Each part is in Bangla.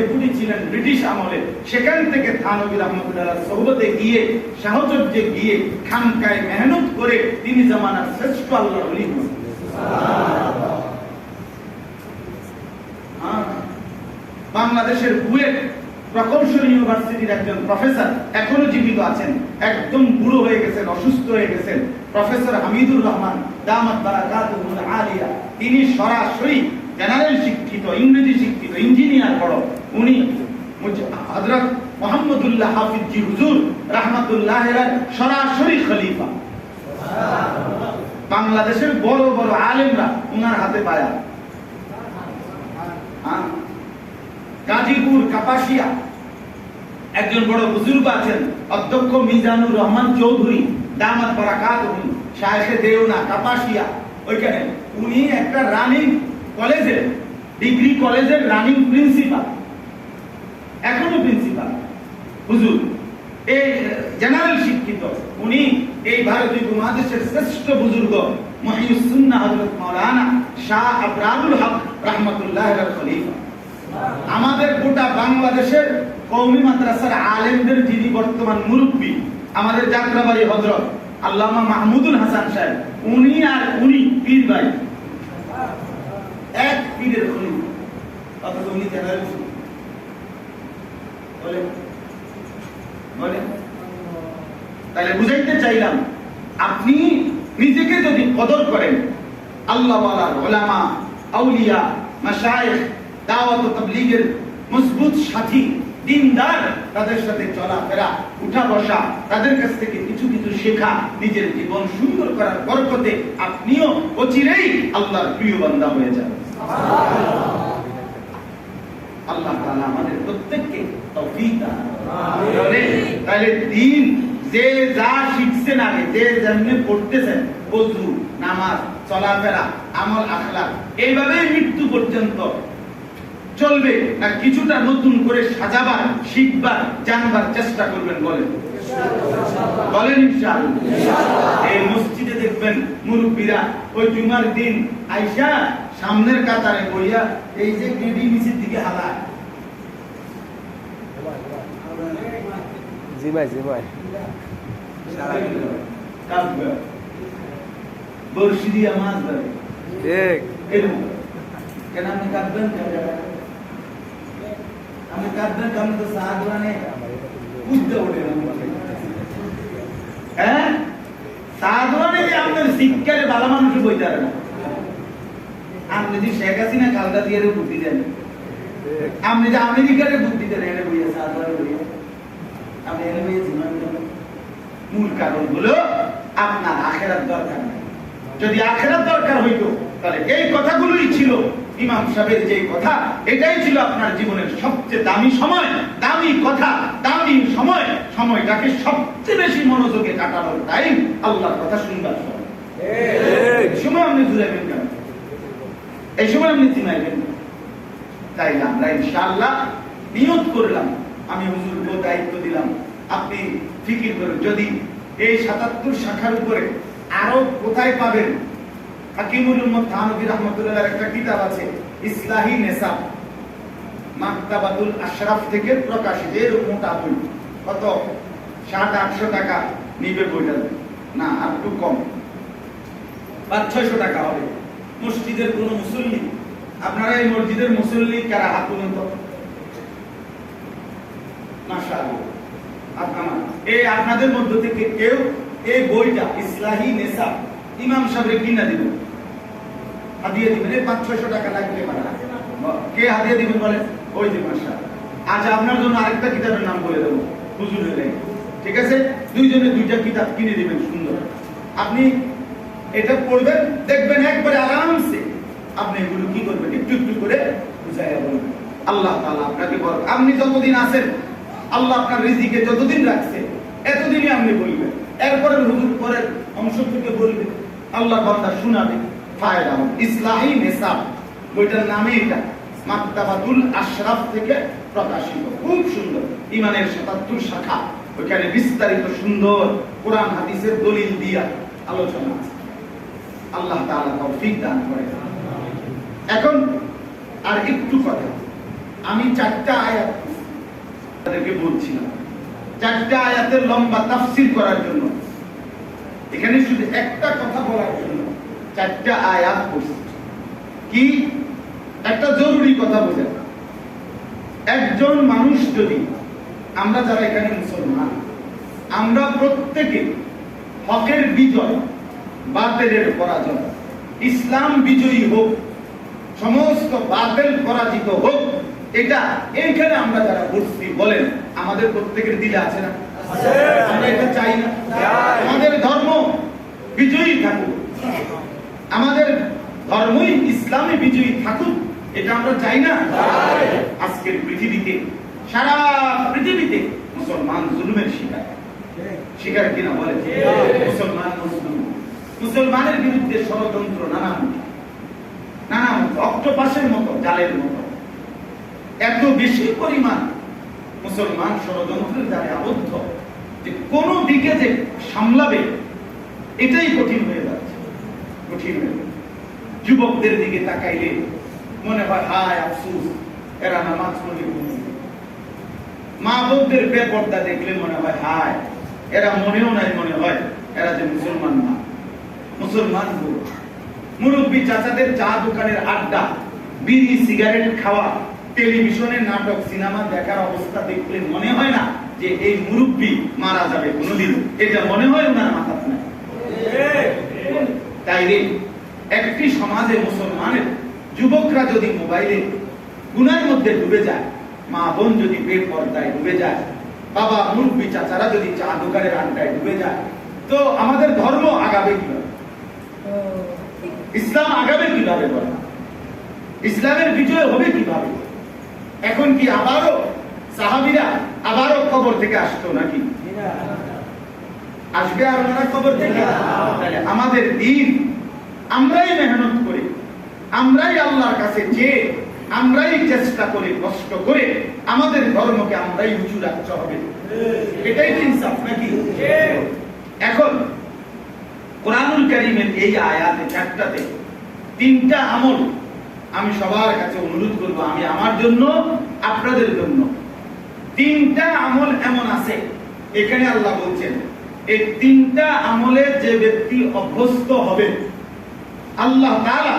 ডেপুটি ছিলেন ব্রিটিশ আমলে। সেখান থেকে থানবী রহমতুল্লাহ সৌবতে গিয়ে, সাহচর্যে গিয়ে, খানকায় মেহনত করে তিনি জামানার শ্রেষ্ঠ আল্লাহ অলি। হ্যাঁ। বাংলাদেশের বুয়েট প্রকৌশল ইউনিভার্সিটির একজন প্রফেসর এখনও জীবিত আছেন। একদম বুড়ো হয়ে গেছেন, অসুস্থ হয়ে গেছেন। প্রফেসর হামিদুর রহমান দামাত বারাকাতুহুল আলিয়া। তিনি সরাসরি জেনারেল শিক্ষিত, ইংরেজি শিক্ষিত, ইঞ্জিনিয়ার বড়। উনি হযরত মোহাম্মদুল্লাহ হাফিজ হুজুর রাহমাতুল্লাহ সরাসরি খলিফা। বাংলাদেশের বড় বড় আলেমরা উনার হাতে পায়া। হ্যাঁ? গাজীপুর, কাপাসিয়া। একজন বড় বুজুর্গ আছেন, অধ্যক্ষ মিজানুর রহমান চৌধুরী, দামাত বারাকাত শাহেখে দেওনা, কাপাসিয়া। ওইখানে উনি একটা রানিং কলেজের ডিগ্রি কলেজের রানিং প্রিন্সিপাল এখনও প্রিন্সিপাল। হুজুর, এই জেনারেল শিক্ষিত, উনি এই ভারতীয় উপমহাদেশের শ্রেষ্ঠ বুজুর্গ মহিউসুন্নাহ হযরত মাওলানা শাহ হক রাহমাতুল্লাহ খলিফা। আমাদের গোটা বাংলাদেশের কৌমি মাদ্রাসার আলেমদের যিনি বর্তমান মুরব্বী, আমাদের যাত্রাবাড়ি হজরত আল্লামা মাহমুদুল হাসান সাহেব, উনি আর উনি পীর ভাই। এক পীরের খলিফা। উনি জেনারেল তাহলে বুঝাইতে চাইলাম আপনি নিজেকে যদি কদর করেন আল্লাহ ওয়ালার ওলামা আউলিয়া মাশায়েখ দাওয়াত তাবলীগের মজবুত সাথী দিনদার তাদের সাথে চলাফেরা উঠা বসা তাদের কাছ থেকে কিছু কিছু শেখা নিজের জীবন সুন্দর করার বরকতে আপনিও অচিরেই আল্লাহর প্রিয় বান্দা হয়ে যাবেন। আল্লাহ তাআলা আমাদের প্রত্যেককে তৌফিক তাহলে দিন যে যা শিখছেন আগে যে যেমনি পড়তেছেন নামাজ চলাফেরা আমল আখলাক এইভাবেই মৃত্যু পর্যন্ত চলবে না কিছুটা নতুন করে সাজাবার শিখবার জানবার চেষ্টা করবেন বলেন। বলেন ইনশাআল্লাহ। এই মসজিদে দেখবেন মুরব্বীরা ওই জুমার দিন আইসা সামনের কাতারে বইয়া এই যে গেডি নিচের দিকে হালায়। আপনি আপনি ওঠে না। হ্যাঁ যে আপনার শিক্ষারে ভালো মানুষ বইতে না আপনি যদি শেখ হাসিনা দিয়ে বুদ্ধি দেন আপনি যে আমেরিকারে বুদ্ধি দেন, এনে বইয়া সাধারণ বইয়া আপনি বইয়া জীবন। মূল কারণ হলো আপনার আখেরাত দরকার নাই যদি আখেরাত দরকার হইতো তাহলে এই কথাগুলোই ছিল ইমাম সাহেবের যে কথা এটাই ছিল আপনার জীবনের সবচেয়ে দামি সময় দামি কথা দামি সময় সময়টাকে সবচেয়ে বেশি মনোযোগে কাটানোর টাইম আল্লাহর কথা শুনবার সময় এই সময় আপনি ঘুরাইবেন কেন এই সময় আপনি চিনাইবেন। তাই আমরা ইনশাআল্লাহ নিয়ত করলাম আমি হুজুরকে দায়িত্ব দিলাম। আপনি ফিকির করুন। যদি এই সাতাত্তর শাখার উপরে আরও কোথায় পাবেন? হাকিমুল থানবী রহমতুল্লাহ একটা কিতাব আছে আশরাফ থেকে প্রকাশিত। এর মোটা বই কত? সাত, আটশো টাকা নিবে বইটা। না, আর একটু কম। পাঁচ, ছয়শো টাকা হবে। মসজিদের কোন মুসল্লি? আপনারা এই মসজিদের মুসল্লি কারা? হাত তুলুন তো। মাশাআল্লাহ আপনারা এই আপনাদের মধ্য থেকে কেউ এই বইটা নেসাব ইমাম কিনা হাদিয়ে দিবেন, এই পাঁচ, ছয়শো টাকা লাগবে কে হাদিয়ে দিবেন ওই যে মাসা আজ আপনার জন্য আরেকটা কিতাবের নাম বলে দেবো ঠিক আছে? দুইজনে দুইটা কিতাব কিনে দিবেন, সুন্দর। আপনি এটা পড়বেন, দেখবেন একবারে আরামসে। আপনি এগুলো কি করবেন? একটু একটু করে বুঝাইয়া বলবেন। আল্লাহ তাআলা আপনাকে বল আপনি যতদিন আছেন আল্লাহ আপনার রিজিকে যতদিন রাখছে, এতদিনই আপনি বলবেন। এরপরে হুজুর পরের অংশ থেকে বলবে, আল্লাহ বান্দা শোনাবে। ফায়দা বইটার নামে এটা আশরাফ থেকে প্রকাশিত। খুব সুন্দর, ইমানের সাতাত্তর শাখা। ওইখানে বিস্তারিত সুন্দর কোরআন হাদিসের দলিল দিয়া আলোচনা আছে। আল্লাহ তাআলা তৌফিক দান করে। এখন আর একটু কথা। আমি চারটা আয়াত তাদেরকে আয়াতের লম্বা তাফসির করার জন্য। এখানে শুধু একটা কথা বলার জন্য চারটা আয়াত কি? একটা জরুরি কথা একজন মানুষ যদি, আমরা যারা এখানে মুসলমান, আমরা প্রত্যেকে হকের বিজয়, বাতিলের পরাজয়, ইসলাম বিজয়ী হোক, সমস্ত বাতিল পরাজিত হোক এটা এইখানে আমরা যারা বসছি বলেন আমাদের প্রত্যেকের দিলে আছে না? আমরা এটা চাই না। আমাদের ধর্ম বিজয়ী থাকুক। আমাদের ধর্মই ইসলামে বিজয়ী থাকুক এটা আমরা চাই না? আজকের পৃথিবীতে সারা পৃথিবীতে মুসলমান জুলুমের শিকার। শিকার কিনা বলে মুসলমান মুসলিম মুসলমানের বিরুদ্ধে ষড়যন্ত্র নানা নানামুখী। অক্টোপাসের মতো জালের মতো। এত বেশি পরিমাণ মুসলমান ষড়যন্ত্রের দ্বারা আবদ্ধ যে কোন দিকে যে সামলাবে, এটাই কঠিন হয়ে যাচ্ছে। কঠিন হয়ে। যুবকদের দিকে তাকাইলে মনে হয়, হায় আফসুস, এরা নামাজ পড়ে মা বোনদের বেপর্দা দেখলে মনে হয়, হায়, এরা মনেও নাই মনে হয়, এরা যে মুসলমান না। মুসলমান মুরব্বী চাচাদের চা দোকানের আড্ডা, বিড়ি, সিগারেট খাওয়া টেলিভিশনের নাটক সিনেমা দেখার অবস্থা দেখলে মনে হয় না যে এই মুরব্বী মারা যাবে কোনোদিন। এটা মনে হয় ওনার মাথাতে নাই তাই রে একটি সমাজে মুসলমানের যুবকরা যদি মোবাইলে গুনার মধ্যে ডুবে যায় মা বোন যদি পেট পর্দায় ডুবে যায় বাবা মুরব্বী চাচারা যদি চা দোকানের আড্ডায় ডুবে যায় তো আমাদের ধর্ম আগাবে কীভাবে? ইসলাম আগাবে কীভাবে বলে? ইসলামের বিজয় হবে কীভাবে? এখন কি আবারও সাহাবিরা আবারও খবর থেকে আসতো নাকি? আসবে আর ওনারা খবর থেকে? তাহলে আমাদের দিন আমরাই মেহনত করে আমরাই আল্লাহর কাছে যে আমরাই চেষ্টা করে কষ্ট করে আমাদের ধর্মকে আমরাই উঁচু রাখতে হবে। এটাই ইনসাফ নাকি? এখন কোরআনুল কারীমের এই আয়াতে চারটাতে তিনটা আমল আমি সবার কাছে অনুরোধ করব, আমি আমার জন্য, আপনাদের জন্য। তিনটা আমল এমন আছে, এখানে আল্লাহ বলছেন, এই তিনটা আমলে যে ব্যক্তি অভ্যস্ত হবে, আল্লাহ তাআলা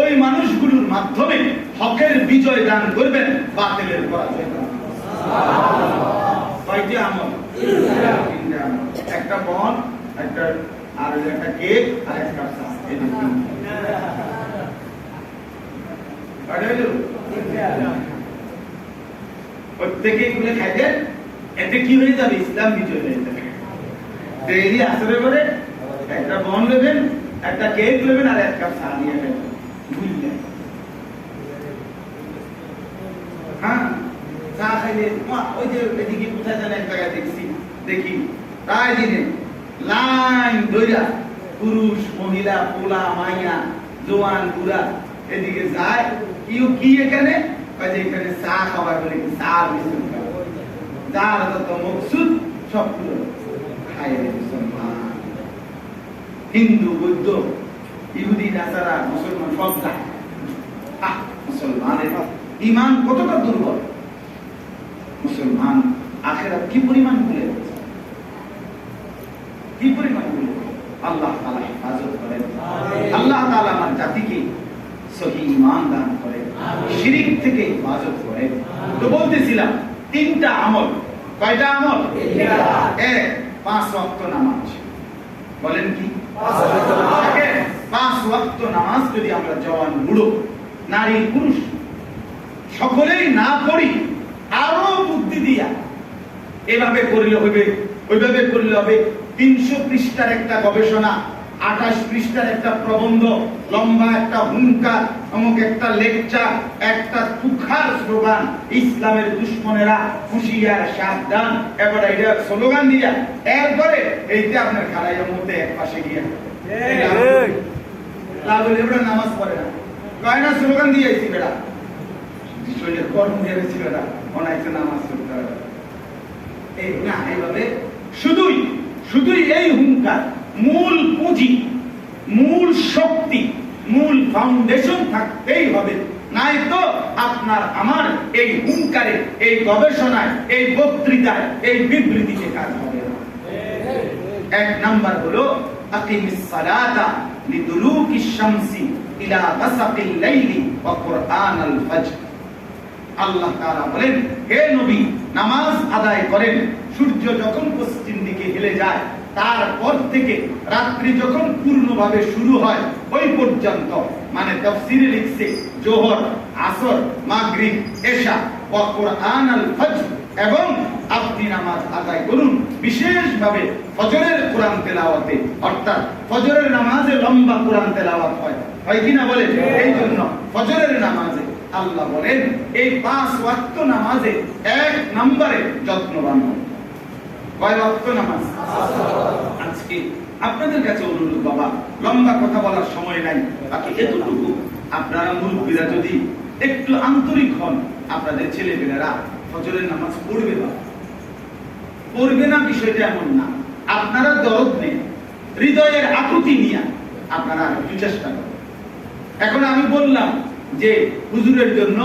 ওই মানুষগুলোর মাধ্যমে হকের বিজয় দান করবেন, বাতিলের পরাজয় কয়টি আমল। একটা বন, একটা আর একটা কেক, আর একটা চা এই যে তিনটা। কয়টা হইল? প্রত্যেকে এতে কি হয়ে যাবে? ইসলাম বিজয় হয়ে যাবে। ডেইলি আসরে করে একটা বন নেবেন, একটা কেক নেবেন আর এক কাপ চা নিয়ে নেবেন। বুঝলেন হ্যাঁ? চা খাইলে ওই যে এদিকে কোথায় যেন এক জায়গায় দেখছি, দেখি। প্রায় দিনে লাইন ধইরা পুরুষ, মহিলা, পোলা, মাইয়া, জোয়ান, বুড়া এদিকে যায় কিউ কি এখানে? যে এখানে চা খাবার বলে বিস্কুট খাওয়া যার যত মকসুদ সবগুলো খায় মুসলমান। হিন্দু বৌদ্ধ ইহুদি নাসারা মুসলমান সব যায়। আহ, মুসলমানের ইমান কতটা দুর্বল? মুসলমান আখেরা কি পরিমাণ ভুলে কি পরিমাণ ভুলে আল্লাহ তাআলা হেফাজত করেন আল্লাহ তাআলা আমার জাতিকে সহি ইমান দান করেন শিরিক থেকে হেফাজত করেন তো বলতেছিলাম তিনটা আমল। কয়টা আমল? এক পাঁচ ওয়াক্ত নামাজ। বলেন কি? পাঁচ ওয়াক্ত নামাজ যদি আমরা জওয়ান বুড়ো নারী পুরুষ সকলেই না পড়ি আরও বুদ্ধি দিয়া এভাবে করলে হবে ওইভাবে করলে হবে। তিনশো পৃষ্ঠার একটা গবেষণা আঠাশ পৃষ্ঠার একটা প্রবন্ধ লম্বা একটা হুঙ্কার অমুক একটা লেকচার একটা তুখার স্লোগান ইসলামের দুশ্মনেরা হুঁশিয়ার সাবধান। এবার এটা স্লোগান দিয়া এরপরে এইটা আপনার খালাইয়ের মধ্যে এক পাশে গিয়া। লাভ হলে এবার নামাজ পড়ে না। কয় না স্লোগান দিয়েছি বেড়া শরীরে কর্ম দিয়ে গেছি বেড়া অনাইতে নামাজ পড়তে হবে এই না এইভাবে শুধুই শুধুই এই হুঙ্কার মূল পুঁজি, মূল শক্তি, মূল ফাউন্ডেশন থাকতেই হবে। নাই তো আপনার আমার এই হুঙ্কারে, এই গবেষণায়, এই বক্তৃতায়, এই বিবৃতিতে কাজ হবে এক নাম্বার হলো, আকিমিস সালাতা লিদুলুকিশ শামসি ইলা গাসাকিল লাইলি ওয়া কুরআনাল ফজর। আল্লাহ তাআলা বলেন, হে নবী, নামাজ আদায় করেন, সূর্য যখন পশ্চিম দিকে হেলে যায় তারপর থেকে রাত্রি যখন পূর্ণভাবে শুরু হয়, ওই পর্যন্ত মানে তাফসীরে লিখছে, জোহর, আসর, মাগরিব, এশা কুরআন আল ফজর এবং আপনি নামাজ আদায় করুন। বিশেষভাবে ফজরের কোরআন তেলাওয়াতে, অর্থাৎ ফজরের নামাজে লম্বা কোরআন তেলাওয়াত হয়। হয় কিনা বলে এই জন্য ফজরের নামাজে আল্লাহ বলেন, এই পাঁচ ওয়াক্ত নামাজে এক নম্বরে যত্নবান হন। কয় নামাজ আজকে আপনাদের কাছে অনুরোধ, বাবা, লম্বা কথা বলার সময় নাই। বাকি এতটুকু আপনারা মুরব্বীরা যদি একটু আন্তরিক হন, আপনাদের ছেলেমেয়েরা ফজরের নামাজ পড়বে না। পড়বে না বিষয়টা এমন না। আপনারা দরদ নেই হৃদয়ের আকুতি নিয়ে আপনারা একটু চেষ্টা করেন। এখন আমি বললাম যে হুজুরের জন্য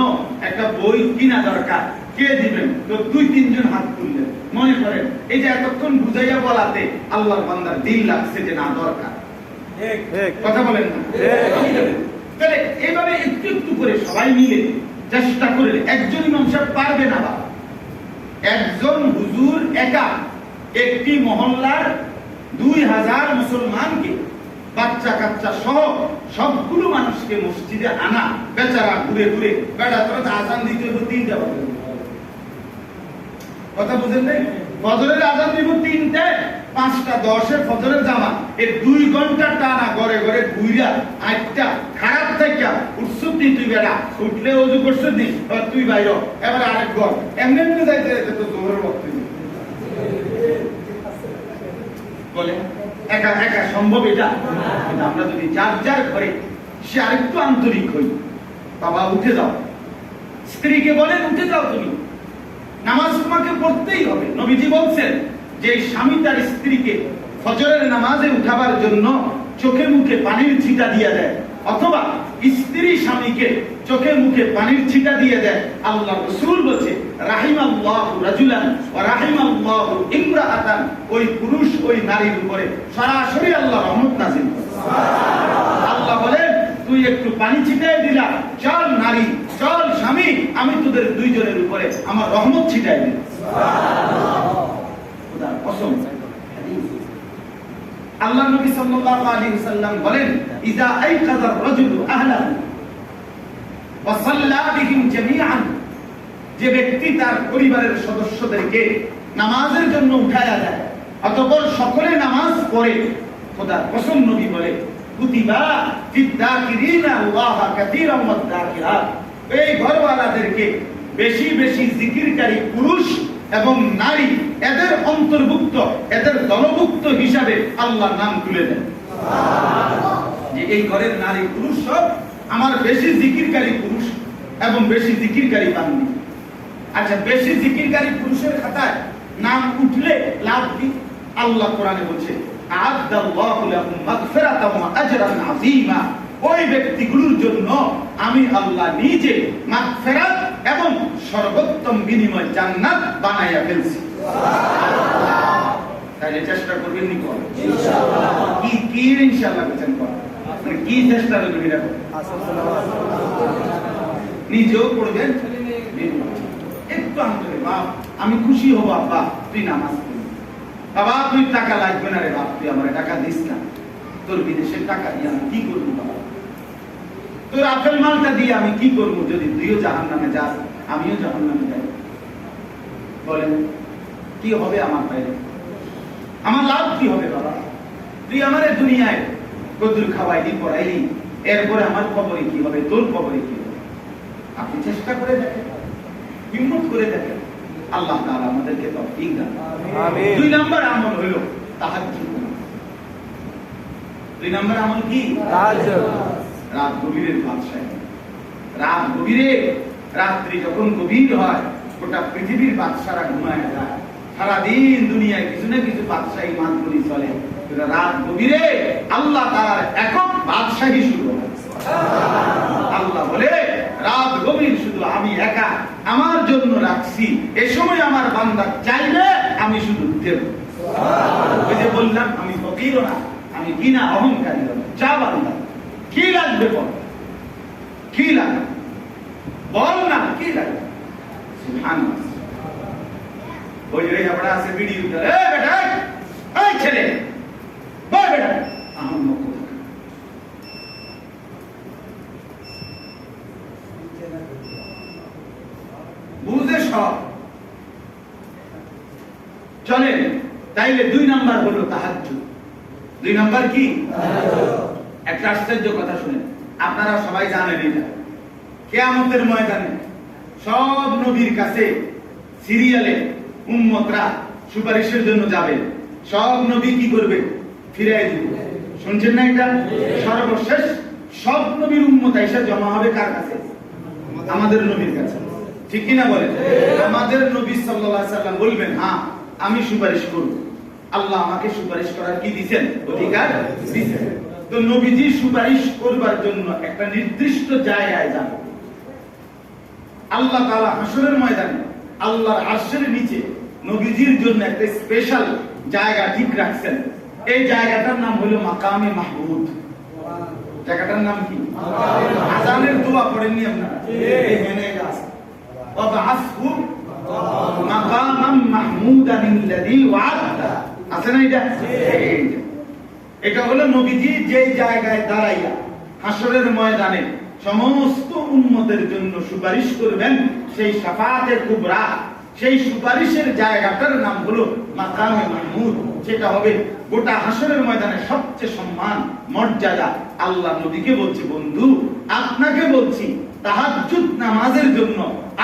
একটা বই কিনা দরকার। কে দিবেন? তো দুই তিনজন হাত তুললেন। মনে করেন এই যে এতক্ষণ বুঝাইয়া বলাতে আল্লাহর বান্দার দিল লাগছে যে না দরকার। কথা বলেন না? তাহলে এইভাবে একটু একটু করে সবাই মিলে চেষ্টা করলে একজন ইমাম সাহেব পারবে না বাবা। একজন হুজুর একা একটি মহল্লার দুই হাজার মুসলমানকে বাচ্চা কাচ্চা সহ সবগুলো মানুষকে মসজিদে আনা বেচারা ঘুরে ঘুরে বেড়া তোরা তো আজান দিতে হবে তিনটা বাজে। কথা বুঝেন নাই? ফজরের আজান দিব তিনটে, পাঁচটা দশে ফজরের জামা এর দুই ঘণ্টা টানা গড়ে গড়ে ঘুইরা আটটা, খারাপ থেকে উৎসুক নি তুই বেড়া উঠলে অজু করছিস নি তুই বাইর এবার আরেক ঘর। এমনি এমনি যাইতে যাইতে তো জোরের বক্ত বলে, একা একা সম্ভব এটা? কিন্তু আমরা যদি যার যার ঘরে সে আরেকটু আন্তরিক হই, বাবা, উঠে যাও। স্ত্রীকে বলেন, উঠে যাও তুমি। নামাজ তোমাকে পড়তেই হবে। নবীজি বলছেন যে স্বামী তার স্ত্রীকে ফজরের নামাজে উঠাবার জন্য চোখে মুখে পানির ছিটা দিয়ে দেয়, অথবা স্ত্রী স্বামীকে চোখে মুখে পানির ছিটা দিয়ে দেয়। আল্লাহ রসুল বলছে, রাহিমাল্লাহু রাজুলান ওয়া রাহিমাল্লাহু ইমরাআতান। ওই পুরুষ ওই নারীর উপরে সরাসরি আল্লাহ রহমত করে। আল্লাহ বলেন, তুই একটু পানি ছিটাই দিলা, চল নারী চল স্বামী, আমি তোদের দুইজনের উপরে আমার রহমত ছিটাই দিই আল্লাহ নবী সাল্লাল্লাহু আলাইহি বলেন ইজা আইকাযার ওয়া সাল্লা বিহিম জামিআন। যে ব্যক্তি তার পরিবারের সদস্যদেরকে নামাজের জন্য উঠায়া দেয়, অতঃপর সকলে নামাজ পড়ে। খোদার কসম নবী বলে, কুতিবা ফিদ্দাকিরিনা আল্লাহ কাসীরাম এই ঘরওয়ালাদেরকে বেশি বেশি জিকিরকারী পুরুষ এবং নারী, এদের অন্তর্ভুক্ত, এদের দলভুক্ত হিসাবে আল্লাহর নাম তুলে দেন। যে এই ঘরের নারী পুরুষ সব, আমার বেশি জিকিরকারী পুরুষ এবং বেশি জিকিরকারী বান্দি আচ্ছা বেশি জিকিরকারী পুরুষের খাতায় নাম উঠলে লাভ কি? আল্লাহ কোরআনে বলছে আ'আদ্দাল্লাহু লাহুম মাগফিরাতাম ওয়া আজরান আযীমা। ওই ব্যক্তিগুলোর জন্য আমি আল্লাহ নিজে মাগফিরাত এবং সর্বোত্তম বিনিময় জান্নাত বানাইয়া ফেলছি। তাহলে চেষ্টা করবেন নি কর কি কি ইনশাআল্লাহ বলছেন কর মানে কি চেষ্টা করবেন এটা নিজেও পড়বেন একটু আন্তরিক বাপ আমি খুশি হব আব্বা তুই নামাজ পড়বি। বাবা তুই টাকা লাগবে না রে বাপ তুই আমার টাকা দিস না। তোর বিদেশের টাকা দিয়ে আমি কি করব বাবা? তোর আপেল মালটা দিয়ে আমি কি করব যদি তুইও জাহান নামে যাস আমিও জাহান নামে যাই। বলেন কি হবে আমার বাইরে? আমার লাভ কি হবে বাবা? তুই আমার দুনিয়ায় কদুর খাওয়াইলি পড়াইলি এরপরে আমার খবরে কি হবে? তোর খবরে কি হবে? আপনি চেষ্টা করে দেখেন হিম্মত করে দেখেন। আল্লাহ তাআলা আমাদেরকে তৌফিক দান আমিন। দুই নাম্বার আমল হইল তাহাজ্জুদ। দুই নাম্বার আমল কি? তাহাজ্জুদ। রাত গভীরের বাদশাহ। রাত গভীরে রাত্রি যখন গভীর হয়, গোটা পৃথিবীর বাদশারা ঘুমায় যায়। সারাদিন দুনিয়ায় কিছু না কিছু বাদশাহী মানগুলি চলে। রাত গভীরে আল্লাহ তার একক বাদশাহী শুরু হয়। আল্লাহ বলে রাত গভীর শুধু আমি একা আমার জন্য রাখছি। এ সময় আমার বান্দা চাইলে আমি শুধু দেব ওই যে বললাম, আমি ফকির না, আমি বিনা অহংকারী। যা বান্দা কি লাগবে বল? কি লাগবে? বল না, কি লাগবে? ভিডিও এ বেটা এই ছেলে। বল বেটা। বুঝে সব। চলেন তাইলে দুই নাম্বার হলো তাহাজ্জুদ। দুই নাম্বার কি? একটা আশ্চর্য কথা শুনেন। আপনারা সবাই জানেন এটা। কেয়ামতের ময়দানে সব নবীর কাছে সিরিয়ালে উম্মতরা সুপারিশের জন্য যাবে। সব নবী কি করবে? ফিরাই দিবে। শুনছেন না এটা? সর্বশেষ সব নবীর উম্মত এসে জমা হবে কার কাছে? আমাদের নবীর কাছে। ঠিক কি না বলেন আমাদের নবী সাল্লাল্লাহু আলাইহি সাল্লাম বলবেন হ্যাঁ আমি সুপারিশ করব। আল্লাহ আমাকে সুপারিশ করার কি দিবেন অধিকার দিবেন তো নবীজি সুপারিশ করবার জন্য একটা নির্দিষ্ট জায়গায় যাবে আল্লাহ তাআলা হাসরের ময়দানে আল্লাহর আরশের নিচে নবীজির জন্য একটা স্পেশাল জায়গা ঠিক রাখছেন এই জায়গাটার নাম হলো মাকামে মাহমুদ জায়গাটার নাম কি আজানের দোয়া পড়েননি আপনারা এখানে এটা আছে وابعثه مقاما محمودا الذي وعدته আছে না এটা হলো নবীজি যে জায়গায় দাঁড়াইয়া হাসরের ময়দানে সমস্ত উন্মতের জন্য সুপারিশ করবেন, সেই সাফাতের কুবরা, সেই সুপারিশের জায়গাটার নাম হলো মাকামে মাহমুদ। সেটা হবে গোটা হাসরের ময়দানে সবচেয়ে সম্মান, মর্যাদা। আল্লাহ নবীকে বলছে, বন্ধু, আপনাকে বলছি, তাহাজ্জুদ নামাজের জন্য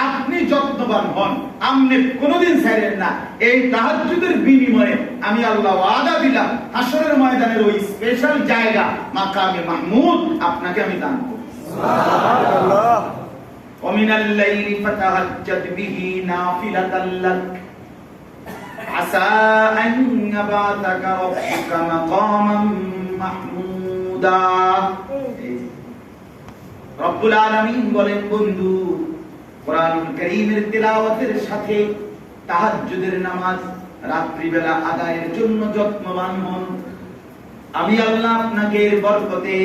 আপনি যত্নবান হন আপনি কোনোদিন ছাড়েন না এই তাহাজ্জুদের বিনিময়ে আমি আল্লাহ ওয়াদা দিলাম হাসরের ময়দানের ওই স্পেশাল জায়গা মাকামে মাহমুদ আপনাকে আমি দান করব ومن الليل فتهجد به نافلة لك عسى أن يبعثك ربك مقاما محمودا রব্বুল আলামিন বলেন বন্ধু কোরআনুল কারীমের তেলাওয়াতের সাথে তাহাজ্জুদের নামাজ রাত্রিবেলা আদায়ের জন্য যত্নবান হন। আমি আল্লাহ আপনাকে এর বরকতে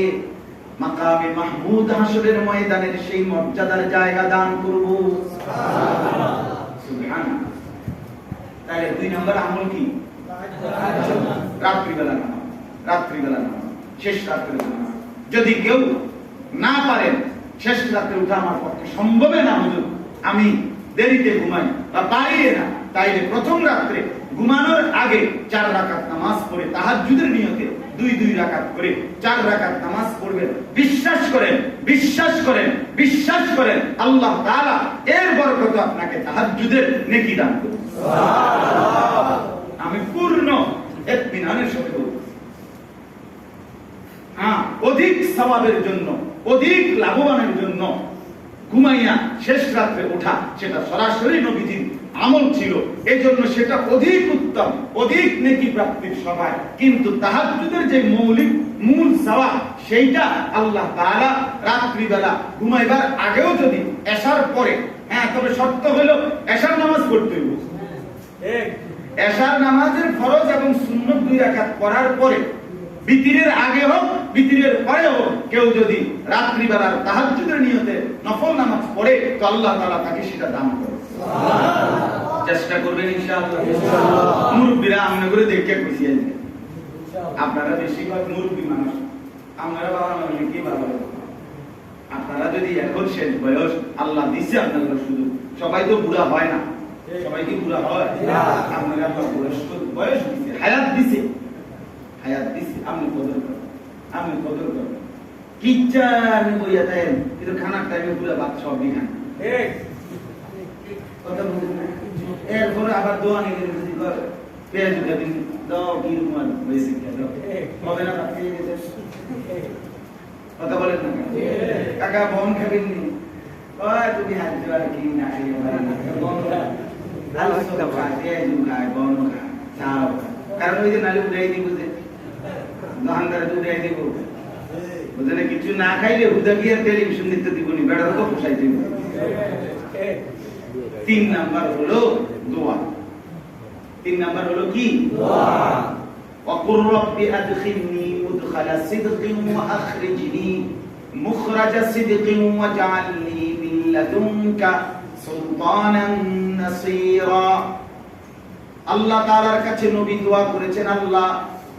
মাকামে মাহমুদ হাসরের ময়দানের সেই মর্যাদার জায়গা দান করব। তাহলে দুই নম্বর আমল কি? রাত্রিবেলা নামাজ রাত্রিবেলা নামাজ, শেষ নামাজ। যদি কেউ না পারেন, শেষ রাত্রে উঠা আমার পক্ষে সম্ভবে না, হুজুর। আমি দেরিতে ঘুমাই বা পারিয়ে না, তাইলে প্রথম রাত্রে ঘুমানোর আগে চার রাকাত নামাজ পড়ে, তাহাজ্জুদের নিয়তে দুই দুই রাকাত করে চার রাকাত নামাজ পড়বেন। বিশ্বাস করেন বিশ্বাস করেন বিশ্বাস করেন, আল্লাহ তাআলা এর বরকত আপনাকে তাহাজ্জুদের নেকি দান করবে আমি পূর্ণ ইতমিনানের সাথে বলছি হ্যাঁ অধিক সওয়াবের জন্য, অধিক লাভবানের জন্য ঘুমাইয়া শেষ রাত্রে ওঠা সেটা সরাসরি নবীজির আমল ছিল। এজন্য সেটা অধিক উত্তম অধিক নেকি প্রাপ্তির সবাই কিন্তু তাহাজ্জুদের যে মৌলিক মূল সওয়াব সেইটা আল্লাহ তাআলা রাত্রিবেলা ঘুমাইবার আগেও যদি এশার পরে হ্যাঁ তবে শর্ত হলো এসার নামাজ পড়তে হবে এশার নামাজের ফরজ এবং সুন্নত দুই রাকাত পড়ার পরে বিতিরের আগে হোক বিতিরের পরে হোক কেউ যদি রাত্রিবেলার তাহাজ্জুদের নিয়তে নফল নামাজ পড়ে তো আল্লাহ তাআলা তাকে সেটা দান করে চেষ্টা করবেন ইনশাআল্লাহ। মুরব্বীরা আমনে করে দেখে খুশি আছে আপনারা বেশিরভাগ মুরব্বী মানুষ আপনারা বাবা মানুষ কি বাবা আপনারা যদি এখন শেষ বয়স আল্লাহ দিচ্ছে আপনাদের শুধু সবাই তো বুড়া হয় না। সবাই কি বুড়া হয়? আপনারা আপনার বয়স বয়স দিছে হায়াত দিছে। হায়াত দিছে আপনি কদর করেন আপনি কদর করেন আমি বইয়া দেন কিন্তু খানার টাইমে পুরো ভাত সব দিয়ে খান কথা? এরপরে আবার দোয়া নিয়ে গেলে যদি করে পেঁয়াজ উঠে দিন দাও কি রুমাল হবে না ভাত খেয়ে গেছে। কথা বলেন না কাকা বন খাবেন নি? তুমি হাত দেওয়ার কি না। বন খায়, পেঁয়াজু খায়, বন খায়, চাও কারণ ওই যে নালে উড়াই দিব যে দোকানদারে তো উড়াই দিব ওখানে কিছু না খাইলে হুদা গিয়ে টেলিভিশন দেখতে দিব নি বেড়ার তো পোষাই দিব তিন নাম্বার হলো দোয়া তিন নাম্বার হলো কি وقل رب أدخلني مدخل صدق وأخرجني مخرج صدق واجعل لي من لدنك سلطانا نصيرا আল্লাহ তাআলার কাছে নবী দোয়া করেছেন আল্লাহ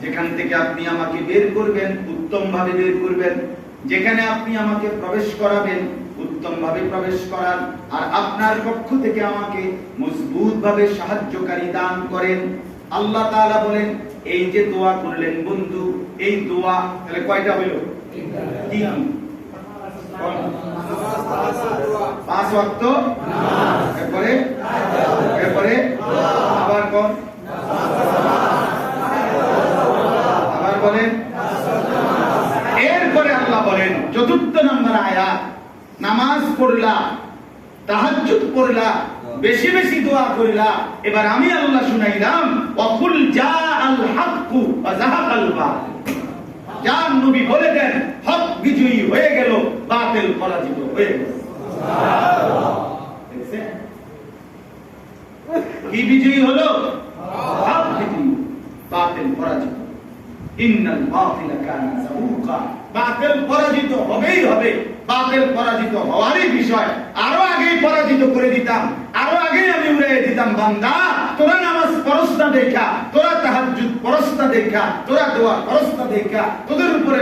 যেখান থেকে আপনি আমাকে বের করবেন উত্তম ভাবে বের করবেন। যেখানে আপনি আমাকে প্রবেশ করাবেন উত্তম ভাবে প্রবেশ করান। আর আপনার পক্ষ থেকে আমাকে মজবুত ভাবে সাহায্যকারী দান করেন। আল্লাহ তাআলা বলেন, এই যে দোয়া করলেন বন্ধু, এই দোয়া তাহলে কয়টা হইল? কি? পাঁচ ওয়াক্ত? এরপরে? এরপরে? আবার কোন? বলেন? এরপরে আল্লাহ বলেন, চতুর্থ নম্বর আয়াত নামাজ পড়লা, তাহাজ্জুদ পড়লা, বেশি বেশি দোয়া করলা। এবার আমি আল্লাহ শুনাইলাম ওয়াকুল জা আল হাক্কু যার নবী বলে দেন, হক বিজয়ী হয়ে গেল, বাতিল পরাজিত হয়ে গেল। কি বিজয়ী হলো? হক বিজয়ী, বাতিল পরাজিত ইন্নাল বাতিলা কানা বাতিল পরাজিত হবেই হবে। বাতিল পরাজিত হওয়ারই বিষয়। আরও আগেই পরাজিত করে দিতাম। আরও আগেই আমি দিতাম, বান্দা। তোরা নামাজ দেখা, তোরা তাহাজ্জুদ দেখা, তোরা দোয়া দেখা, তোদের উপরে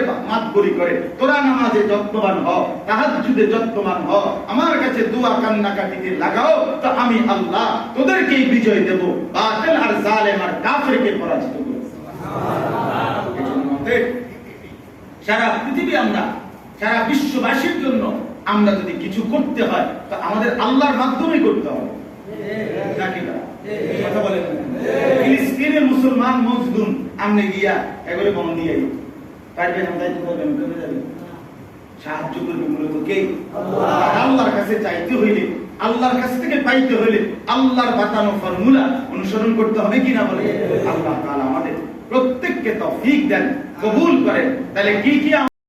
করে, তোরা নামাজে যত্নবান হ, তাহাজ্জুদে যত্নবান হ, আমার কাছে দোয়া কান্নাকাটিতে লাগাও, তো আমি আল্লাহ তোদেরকেই বিজয় দেব। বাতিল আর জালেম আর কাফেরকে পরাজিত করব এজন্য আমাদের সারা পৃথিবী আমরা সারা বিশ্ববাসীর জন্য আমরা যদি কিছু করতে হয় তো আমাদের আল্লাহর মাধ্যমে করতে হবে। নাকি কথা বলেন ফিলিস্তিনের মুসলমান মজদুম আমনে গিয়া এগুলো বন দিয়ে পারবেন দায়িত্ব করবেন কমে যাবে। সাহায্য করবে মূলত কে? আল্লাহর কাছে চাইতে হইলে আল্লাহর কাছ থেকে পাইতে হইলে আল্লাহর বাতানো ফর্মুলা অনুসরণ করতে হবে কিনা বলে আল্লাহ তাআলা আমাদের প্রত্যেককে তৌফিক দেন কবুল করেন। তাহলে কি কি